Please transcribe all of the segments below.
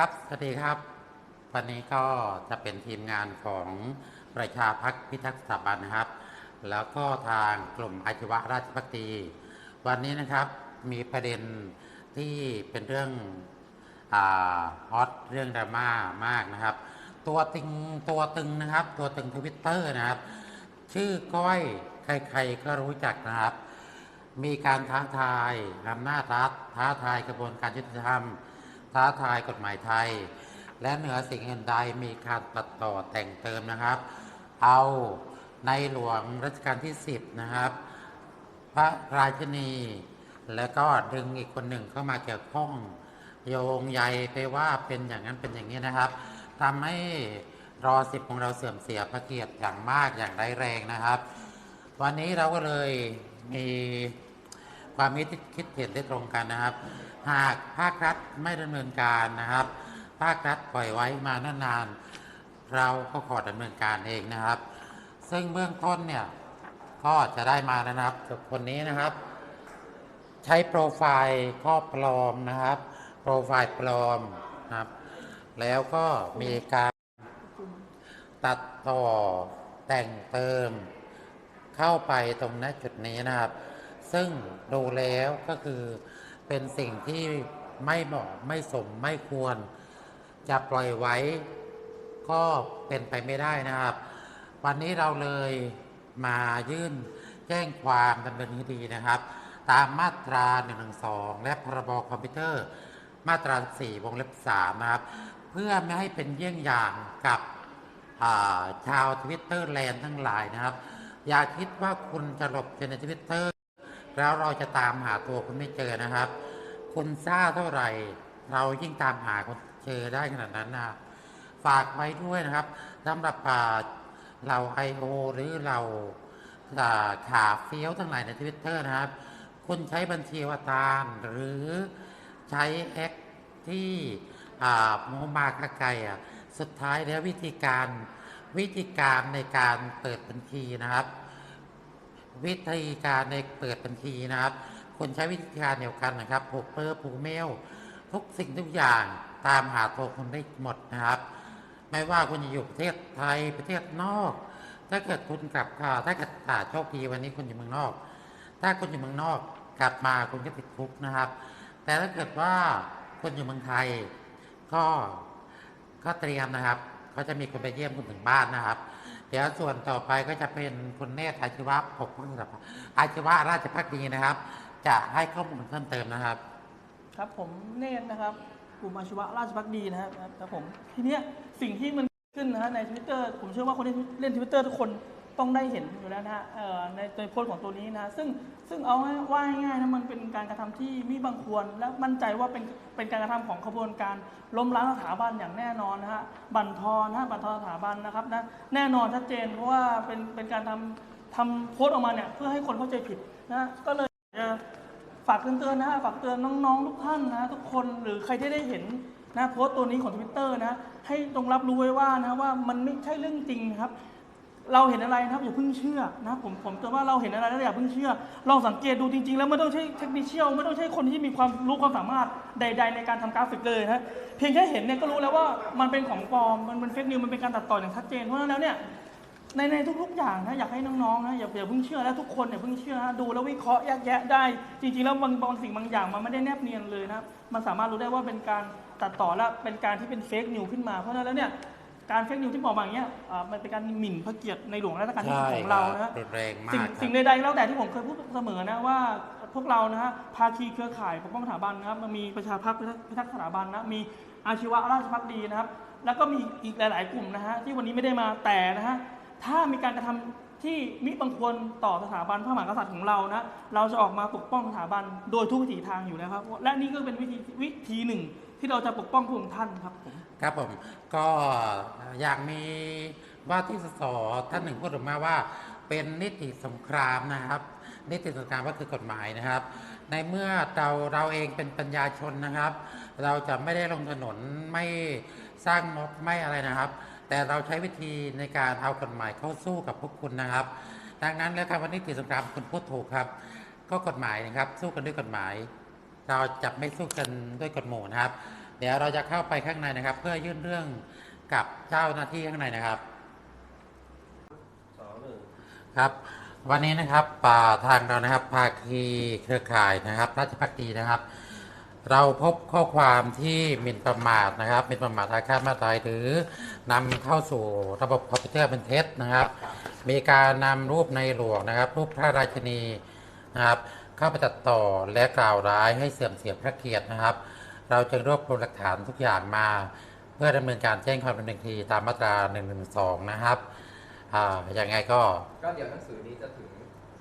ครับ สวัสดีครับ วันนี้ก็จะเป็นทีมงานของประชาพักพิทักษ์สถาบันนะครับ แล้วก็ทางกลุ่มอาชีวะราชพักดีวันนี้นะครับมีประเด็นที่เป็นเรื่องฮอตเรื่องดราม่ามากนะครับ ตัวตึงตัวตึงนะครับ ตัวตึงทวิตเตอร์นะครับ ชื่อก้อยใครๆก็รู้จักนะครับ มีการท้าทายอำนาจรัฐท้าทายกระบวนการยุติธรรม ท้าทายกฎหมายไทย และเหนือสิ่งอื่นใดมีการตัดต่อแต่งเติมนะครับ เอาในหลวงรัชกาลที่ 10 นะครับ พระราชนี แล้วก็ดึงอีกคนหนึ่งเข้ามาเกี่ยวข้อง โยงใยไปว่าเป็นอย่างนั้นเป็นอย่างนี้นะครับทำให้รอสิบของเราเสื่อมเสียพระเกียรติอย่างมากอย่างร้ายแรงนะครับ วันนี้เราก็เลยมีความคิดคิดเห็นได้ตรงกันนะครับ หากภาครัฐไม่ดำเนินการนะครับ ภาครัฐปล่อยไว้มานานๆเราก็ขอดำเนินการเองนะครับ ซึ่งเบื้องต้นเนี่ยก็จะได้มานะครับกับคนนี้นะครับ ใช้โปรไฟล์ข้อปลอมนะครับ โปรไฟล์ปลอมนะครับ แล้วก็มีการตัดต่อแต่งเติม เข้าไปตรงณจุดนี้นะครับ ซึ่งดูแล้วก็คือ เป็นสิ่งที่ไม่เหมาะไม่สมไม่ควร จะปล่อยไว้ก็เป็นไปไม่ได้นะครับ วันนี้เราเลยมายื่นแจ้งความดำเนินคดีนะครับ ตามมาตรา 112 และพรบคอมพิวเตอร์ มาตรา 4 วงเล็บ 3 นะครับ เพื่อไม่ให้เป็นเยี่ยงอย่างกับาชาวทวิตเตอร์แลนด์ทั้งหลายนะครับ อย่าคิดว่าคุณจะหลบอยู่ในทวิตเตอร์ แล้วเราจะตามหาตัวคุณไม่เจอนะครับ คุณซ่าเท่าไหร่ เรายิ่งตามหาคนเจอได้ขนาดนั้นนะฝากไว้ด้วยนะครับสำหรับเราไอโอหรือเราขาเฟี้ยวทั้งหลายในทวิตเตอร์นะครับ คุณใช้บัญชีอวตารหรือใช้แอคที่โมมากะไกอะสุดท้ายแล้ววิธีการวิธีการในการเปิดบัญชีนะครับ วิธีการในเปิดบัญชีนะครับ คนใช้วิธีการเดียวกันนะครับผูกเบอร์ผูกเมล ทุกสิ่งทุกอย่างตามหาตัวคุณได้หมดนะครับ ไม่ว่าคุณจะอยู่ประเทศไทยประเทศนอก ถ้าเกิดคุณกลับค่ะถ้าเกิดอ่าโชคดีวันนี้คุณอยู่เมืองนอก ถ้าคุณอยู่เมืองนอกกลับมาคุณก็ติดคุกนะครับ แต่ถ้าเกิดว่าคุณอยู่เมืองไทยก็ก็เตรียมนะครับเขาจะมีคนไปเยี่ยมคุณถึงบ้านนะครับ เดี๋ยวส่วนต่อไปก็จะเป็นคุณเนตอาชีวะปกพุ่งสถาบันอาชีวะราชพักดีนะครับ จะให้ข้อมูลเพิ่มเติมนะครับ ครับผมเนตนะครับ กลุ่มอาชีวะราชพักดีนะครับครับผมทีเนี้ยสิ่งที่มันขึ้นนะฮะในทวิตเตอร์ผมเชื่อว่าคนที่เล่นทวิตเตอร์ทุกคน ต้องได้เห็นอยู่แล้วนะฮะในในโพสต์ของตัวนี้นะฮะซึ่งซึ่งเอาว่าง่ายๆนะมันเป็นการกระทำที่มิบังควร และมั่นใจว่าเป็นเป็นการกระทำของขบวนการล้มล้างสถาบันอย่างแน่นอนนะฮะบั่นทอนนะบั่นทอนสถาบันนะครับนะแน่นอนชัดเจนเพราะว่าเป็นเป็นการทำทำโพสต์ออกมาเนี่ยเพื่อให้คนเข้าใจผิดนะก็เลยจะฝากเตือนๆนะฮะฝากเตือนน้องๆทุกท่านนะทุกคนหรือใครที่ได้เห็นนะโพสต์ตัวนี้ของทวิตเตอร์นะให้ตรงรับรู้ไว้ว่านะว่ามันไม่ใช่เรื่องจริงครับ เราเห็นอะไรนะครับอย่าเพิ่งเชื่อนะผมผมเตือนว่าเราเห็นอะไรแล้วอย่าเพิ่งเชื่อลองสังเกตดูจริงๆ แล้วไม่ต้องใช้เทคนิคเชี่ยลไม่ต้องใช้คนที่มีความรู้ความสามารถใด ๆ ในการทำกราฟิกเลยนะเพียงแค่เห็นเนี่ยก็รู้แล้วว่ามันเป็นของปลอมมันเป็นเฟซนิวมันเป็นการตัดต่ออย่างชัดเจนเพราะฉะนั้นแล้วเนี่ยในในทุกๆอย่างนะอยากให้น้องๆนะอย่าอย่าเพิ่งเชื่อและทุกคนอย่าเพิ่งเชื่อนะดูแล้ววิเคราะห์แยกแยะได้ จริงๆแล้วบางบางสิ่งบางอย่างมันไม่ได้แนบเนียนเลยนะมันสามารถรู้ได้ว่าเป็นการตัดต่อและเป็นการที่เป็นเฟกนิวขึ้นมาเพราะฉะนั้นแล้วเนี่ย การเฟกนิวที่บอกมาอย่างเงี้ยอ่ามันเป็นการหมิ่นพระเกียรติในหลวงรัชกาลที่ใช่สิบของเราคนะรับรุนแรงมาสิ่งกครับสิ่งใดๆแล้วแต่ที่ผมเคยพูดเสมอนะว่าพวกเรานะฮะภาคีเครือข่ายปกป้องสถาบันนะครับมันมีประชาพักพิทักษ์สถาบันนะมีอาชีวะราชพักดีนะครับ แล้วก็มีอีกหลาย ๆ กลุ่มนะฮะที่วันนี้ไม่ได้มาแต่นะฮะถ้ามีการกระทำที่มิบังควรต่อสถาบันพระมหากษัตริย์ของเรานะเราจะออกมาปกป้องสถาบันโดยทุกวิถีทางอยู่แล้วครับ และนี่ก็เป็นวิธีวิธีหนึ่ง ที่เราจะปกป้องพระองค์ท่านครับผม ครับผมก็อยากมีว่าที่สสท่านหนึ่งพูดออกมาว่า เป็นนิติสงครามนะครับ นิติสงครามก็คือกฎหมายนะครับ ในเมื่อเราเราเองเป็นปัญญาชนนะครับ เราจะไม่ได้ลงถนนไม่สร้างม็อบไม่อะไรนะครับ แต่เราใช้วิธีในการเอากฎหมายเข้าสู้กับพวกคุณนะครับ ดังนั้นแล้วคำว่านิติสงครามคุณพูดถูกครับ ก็กฎหมายนะครับ สู้กันด้วยกฎหมาย เราจะไม่สู้กันด้วยกฎหมู่นะครับ เดี๋ยวเราจะเข้าไปข้างในนะครับ เพื่อยื่นเรื่องกับเจ้าหน้าที่ข้างในนะครับสองหนึ่งครับ วันนี้นะครับป่าทางเรานะครับภาคีเครือข่ายนะครับ ราชพักดีนะครับ เราพบข้อความที่หมิ่นประมาทนะครับหมิ่นประมาทอาฆาตมาตายหรือนำเข้าสู่ระบบคอมพิวเตอร์เป็นเท็จนะครับ มีการนำรูปในหลวงนะครับ รูปพระราชินีนะครับ เข้าไปตัดต่อและกล่าวร้ายให้เสื่อมเสียพระเกียรตินะครับ เราจึงรวบรวมหลักฐานทุกอย่างมา เพื่อดำเนินการแจ้งความดำเนินคดีตามมาตรา1นึนะครับอ่าอย่างไงก็ ก็เดี๋ยวหนังสือนี้จะถึง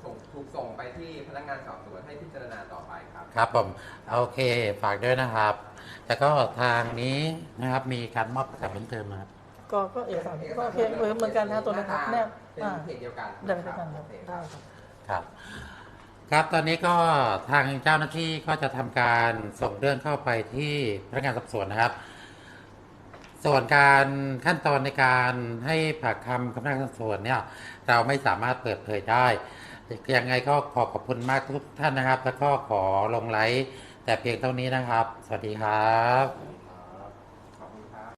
ส่งถูกส่งไปที่พนักงานสอบสวนให้พิจารณาต่อไปครับ ครับผมโอเคฝากด้วยนะครับแล้วก็ทางนี้นะครับมีการมอบประกาศเพิ่มเติมนะครับ ก็ก็เอกสารก็โอเคเหมือนกันนะตัวนะครับแนบเป็นอ่าเพจเดียวกันได้ไปด้วยกันครับโอเค ได้ครับ ครับ ครับตอนนี้ก็ทางเจ้าหน้าที่ก็จะทำการส่งเรื่องเข้าไปที่พนักงานสอบสวนนะครับ ส่วนการขั้นตอนในการให้ปากคำกับพนักงานสอบสวนเนี่ยเราไม่สามารถเปิดเผยได้ยังไงก็ขอขอบคุณมากทุกท่านนะครับ แล้วก็ขอลงไลค์แต่เพียงเท่านี้นะครับ สวัสดีครับ